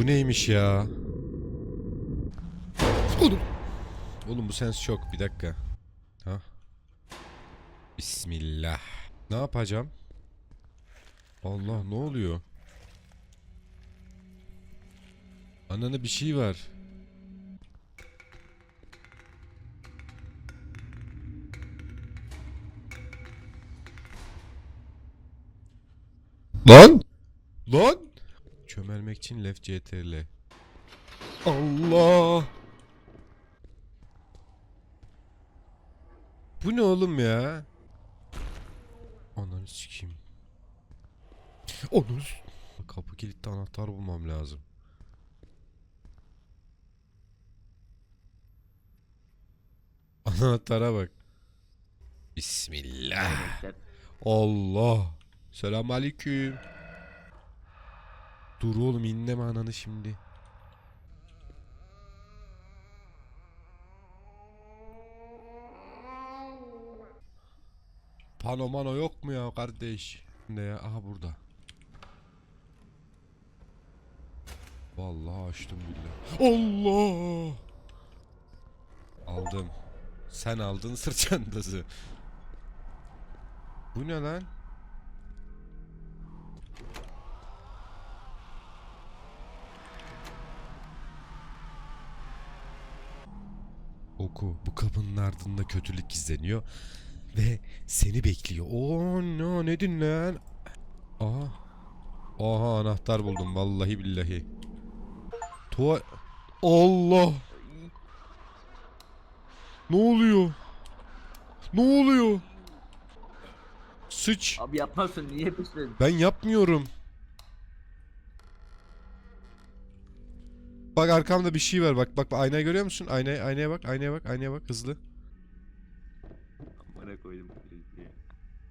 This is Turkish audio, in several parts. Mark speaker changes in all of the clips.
Speaker 1: Bu neymiş ya? Oğlum. Oğlum bu sens çok. Bir dakika. Ha? Bismillah. Ne yapacağım? Allah ne oluyor? Ananı bir şey var. Lan! İçin left CTRL. Allah! Bu ne oğlum ya? Ananı sikeyim. Onu Kapı kilitli anahtar bulmam lazım. Anahtara bak. Bismillah. Allah. Selam aleyküm. Dur oğlum inleme ananı şimdi. Pano mano yok mu ya kardeş? Ne ya? Aha burada. Vallahi açtım billahi. Allah! Aldım. Sen aldın sırt çantası. Bu ne lan? Oku. Bu kapının ardında kötülük gizleniyor. Ve seni bekliyor. Oo no ne din lan? Aha. Aha anahtar buldum vallahi billahi. Tuva... Allah! Ne oluyor? Ne oluyor? Sıç.
Speaker 2: Abi yapmazsın niye peşledin?
Speaker 1: Ben yapmıyorum. Bak arkamda bir şey var. Bak bak, bak aynayı görüyor musun? Aynaya aynaya bak, aynaya bak, aynaya bak hızlı.
Speaker 2: Amına koydum.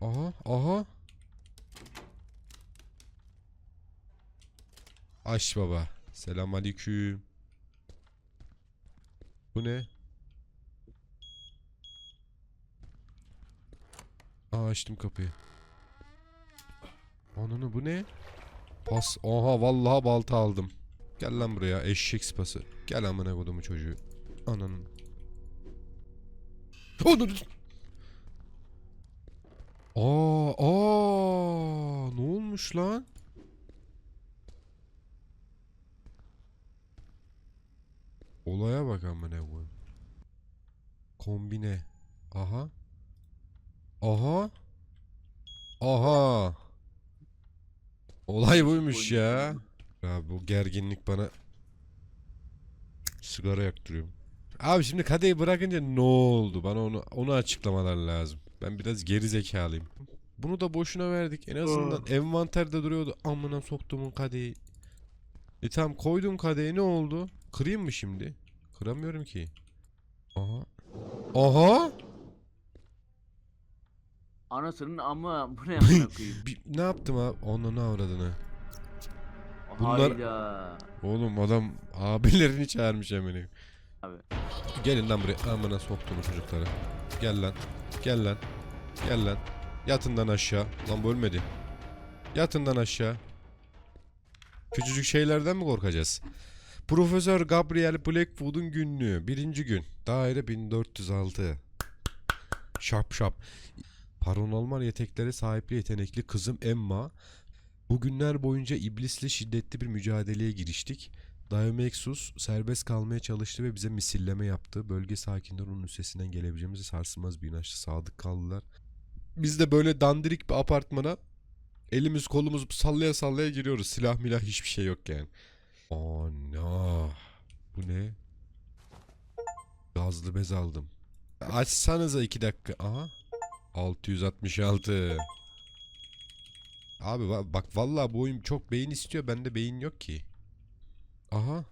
Speaker 1: Aha, aha. Aç baba. Selamünaleyküm. Bu ne? Aa açtım kapıyı. Ananı bu ne? Pas. Oha vallahi balta aldım. Gel lan buraya eşek sıpası. Gel amına kodumu çocuğu. Ananın. Ananı. Aa, aa, ne olmuş lan? Olaya bak amına koyayım. Kombine. Aha. Aha. Aha. Olay buymuş ya. Ya bu gerginlik bana sigara yaktırıyor. Abi şimdi kadeyi bırakınca ne oldu? Bana onu onu açıklamalar lazım. Ben biraz geri zekalıyım. Bunu da boşuna verdik. En azından envanterde duruyordu. Amına soktumun kadeyi. E tamam koydum kadeyi ne oldu? Kırayım mı şimdi? Kıramıyorum ki. Aha. Aha.
Speaker 2: Anasının ama bu ne amına koyayım?
Speaker 1: Bir, ne yaptım abi? Onu ne avradını? Bunlar-
Speaker 2: Hayda.
Speaker 1: Oğlum adam abilerini çağırmış hemen.
Speaker 2: Abi.
Speaker 1: Gelin lan buraya. Amına soktum çocukları. Gel lan. Gel lan. Gel lan. Yatından aşağı. Lan bu ölmedi. Yatından aşağı. Küçücük şeylerden mi korkacağız? Profesör Gabriel Blackwood'un günlüğü. Birinci gün. Daire 1406. Şap şap. Paranormal yeteneklere sahip yetenekli kızım Emma. Bugünler boyunca iblisle şiddetli bir mücadeleye giriştik. Diomexus serbest kalmaya çalıştı ve bize misilleme yaptı. Bölge sakinleri onun üstesinden gelebileceğimizi sarsılmaz bir inançla sadık kaldılar. Biz de böyle dandirik bir apartmana elimiz kolumuz sallaya sallaya giriyoruz. Silah milah hiçbir şey yok yani. Ana. Bu ne? Gazlı bez aldım. Açsanıza iki dakika. Aha. 666. Abi bak vallahi bu oyun çok beyin istiyor. Bende beyin yok ki. Aha.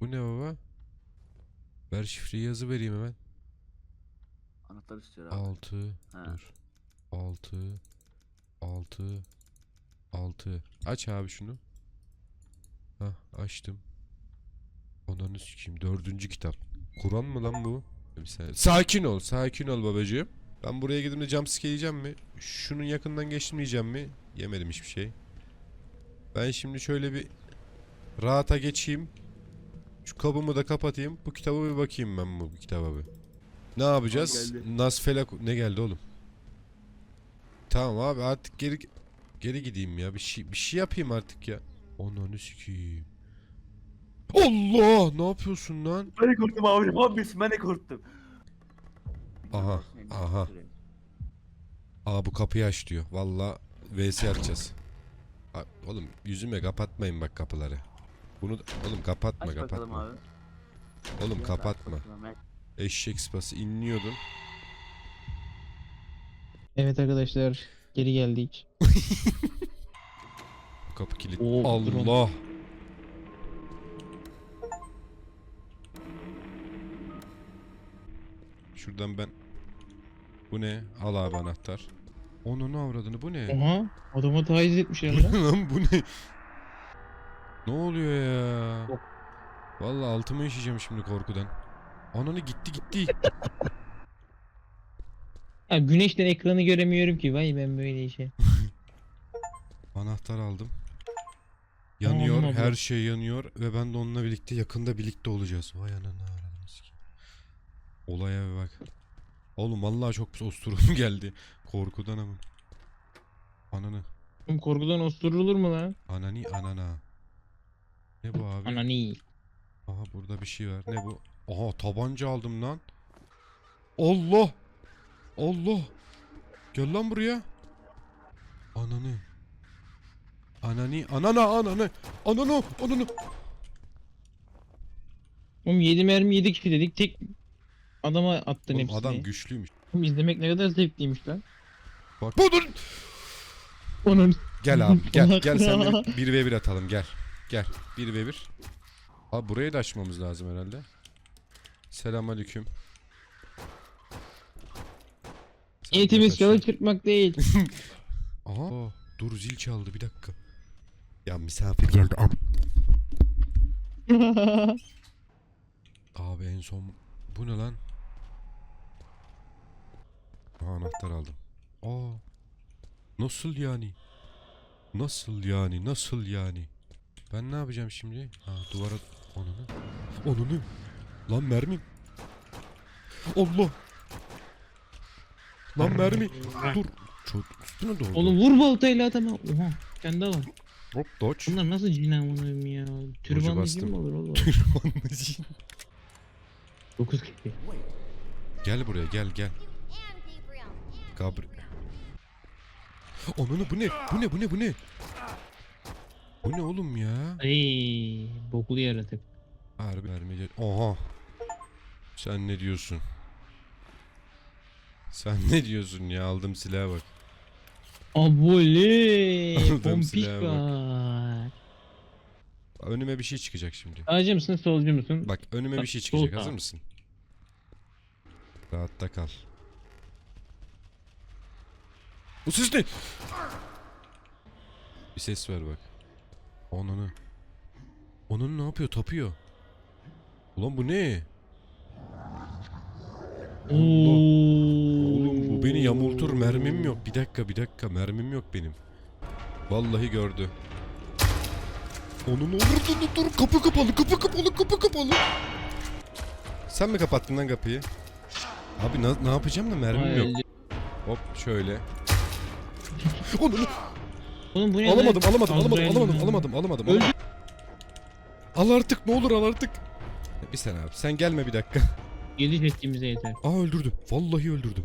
Speaker 1: Bu ne baba? Ver şifreyi yazı vereyim hemen.
Speaker 2: Anahtar istiyor abi.
Speaker 1: 6
Speaker 2: Ha.
Speaker 1: dur. 6 6 6 Aç abi şunu. Hah açtım. Ananı sikeyim. Dördüncü kitap. Kur'an mı lan bu? Bir saniye. Sakin ol. Sakin ol babacığım. Ben buraya gidip de jumpscare yiyeceğim mi? Şunun yakından geçmeyeceğim mi? Yemedim hiçbir şey. Ben şimdi şöyle bir rahata geçeyim. Şu kabımı da kapatayım. Bu kitaba bir bakayım ben bu kitaba bir. Ne yapacağız? Nasfela ne geldi oğlum? Tamam abi artık geri geri gideyim ya. Bir şey bir şey yapayım artık ya. Ananı sikeyim. Allah! Ne yapıyorsun lan?
Speaker 2: Ben de korktum abi. Abi ben de korktum.
Speaker 1: Aha, aha. Aa bu kapıyı aç diyor. Valla VS atacağız. Aa, Oğlum yüzüme kapatmayın bak kapıları. Bunu da- oğlum kapatma
Speaker 2: Aç bakalım
Speaker 1: kapatma.
Speaker 2: abi.
Speaker 1: Oğlum kapatma.
Speaker 2: bakalım, aç.
Speaker 1: Eşek sıpası inliyordun.
Speaker 3: Evet arkadaşlar geri geldik.
Speaker 1: Kapı kilit.
Speaker 3: Oo, drone.
Speaker 1: Allah. Şuradan ben Bu ne? Al abi anahtar. Onun avradını bu ne?
Speaker 3: Oha adama taciz etmişler lan.
Speaker 1: Lan bu ne? Ne oluyor ya?
Speaker 3: Yok.
Speaker 1: Vallahi altıma işeyeceğim şimdi korkudan. Ananı gitti gitti.
Speaker 3: Ha, güneşten ekranı göremiyorum ki vay ben böyle işe.
Speaker 1: Anahtar aldım.
Speaker 3: Tamam,
Speaker 1: Yanıyor,
Speaker 3: abla.
Speaker 1: her şey yanıyor ve ben de onunla birlikte yakında birlikte olacağız. Vay anana avradını sikeyim. Olaya bir bak. Oğlum vallahi çok pis osturum geldi. Korkudan ama. Ananı.
Speaker 3: Oğlum korkudan osturulur mu lan?
Speaker 1: Anani anana. Ne bu abi?
Speaker 3: Anani.
Speaker 1: Aha burada bir şey var. Ne bu? Aha tabanca aldım lan. Allah! Allah! Gel lan buraya. Ananı. Anani, anana, ananı. Ananı, ananı.
Speaker 3: Oğlum 7 mermi 7 kişi dedik tek adama attın
Speaker 1: Oğlum
Speaker 3: hepsini.
Speaker 1: adam güçlüymüş.
Speaker 3: Oğlum izlemek ne kadar zevkliymiş lan.
Speaker 1: Bak. Budur.
Speaker 3: Onun.
Speaker 1: Gel abi gel gel sen 1 v 1 atalım gel. Gel 1 v 1. Abi burayı da açmamız lazım herhalde. Selamünaleyküm. Kaç-
Speaker 3: çalı çırpmak değil.
Speaker 1: Aha dur zil çaldı bir dakika. Ya misafir geldi am. Abi en son bu ne lan? Aha, anahtar aldım. Aa. Nasıl yani? Nasıl yani? Nasıl yani? Ben ne yapacağım şimdi? Ha duvara onunu. Onunu. Lan mermi. Allah. Lan mermi. Dur. Çok üstüne doğru.
Speaker 3: Oğlum vur baltayla adama. Oha kendi var.
Speaker 1: Hop dodge.
Speaker 3: Bunlar nasıl cin amınıyım ya. Türbanlı cin mi olur oğlum? 9 kişi.
Speaker 1: gel buraya gel gel. Gabri. Onunu bu ne? Bu ne bu ne bu ne? Bu ne oğlum ya?
Speaker 3: Ay boklu yaratık.
Speaker 1: Harbi vermeyecek. Oha. Sen ne diyorsun? Sen ne diyorsun ya? Aldım silaha bak.
Speaker 3: Abole. Pompik var.
Speaker 1: Önüme bir şey çıkacak şimdi.
Speaker 3: Sağcı mısın solcu musun?
Speaker 1: Bak önüme bir şey çıkacak. Hazır mısın? Rahatta kal. Bu ses ne? Bir ses ver bak. Onunu. Onun ne yapıyor? Tapıyor. Ulan bu ne? Allah. Oğlum bu beni yamultur mermim yok. Bir dakika bir dakika mermim yok benim. Vallahi gördü. Onun olur dur kapı kapalı kapı kapalı kapı kapalı. Sen mi kapattın lan kapıyı? Abi ne, ne yapacağım da mermim yok. Hop şöyle. Onu
Speaker 3: Oğlum bu ne
Speaker 1: alamadım
Speaker 3: lan?
Speaker 1: alamadım alamadım
Speaker 3: Azrail
Speaker 1: alamadım
Speaker 3: mi?
Speaker 1: alamadım alamadım.
Speaker 3: Öldü.
Speaker 1: alamadım. Al artık ne olur al artık. Bir saniye abi sen gelme bir dakika.
Speaker 3: Yedi seçtiğimize yeter.
Speaker 1: Aa öldürdüm. Vallahi öldürdüm.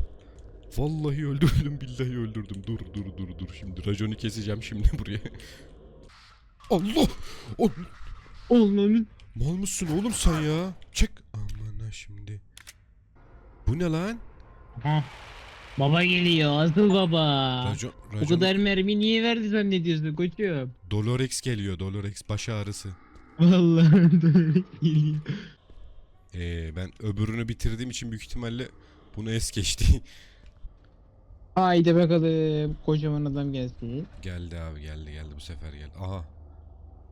Speaker 1: Vallahi öldürdüm. Billahi öldürdüm. Dur dur dur dur şimdi. Raconu keseceğim şimdi buraya. Allah! O,
Speaker 3: Oğlum
Speaker 1: mal mısın oğlum sen ya? Çek. Aman ha şimdi. Bu ne lan?
Speaker 3: Ha. Baba geliyor asıl baba.
Speaker 1: Racon,
Speaker 3: O kadar mermi niye verdi zannediyorsun koçum?
Speaker 1: Dolorex geliyor. Dolorex baş ağrısı.
Speaker 3: Vallahi böyle geliyor.
Speaker 1: Ee, ben öbürünü bitirdiğim için büyük ihtimalle bunu es geçti.
Speaker 3: Haydi bakalım kocaman adam gelsin.
Speaker 1: geldi abi geldi geldi bu sefer geldi. Aha.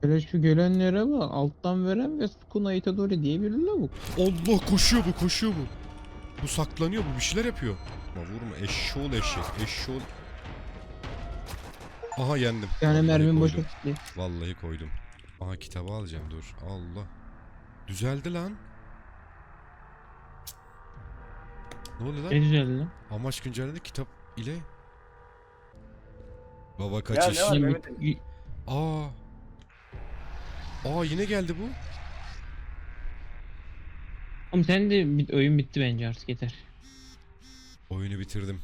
Speaker 3: Böyle şu gelenlere bak alttan veren ve Sukuna Itadori diye bir lavuk.
Speaker 1: Allah koşuyor bu koşuyor bu. Bu saklanıyor bu bir şeyler yapıyor. Ama vurma eşşoğlu eşek eşşoğlu. Aha yendim. Vallahi
Speaker 3: mermim boşa gitti.
Speaker 1: Vallahi koydum. Aha kitabı alacağım dur. Allah. Düzeldi lan. Ne oluyor lan?
Speaker 3: Ne güzeldi lan.
Speaker 1: Amaç güncellendi kitap ile. Baba
Speaker 2: Ya
Speaker 1: kaçış.
Speaker 2: ne var Mehmet?
Speaker 1: Aa. Aa yine geldi bu.
Speaker 3: Oğlum sen de oyun bitti bence artık yeter.
Speaker 1: Oyunu bitirdim.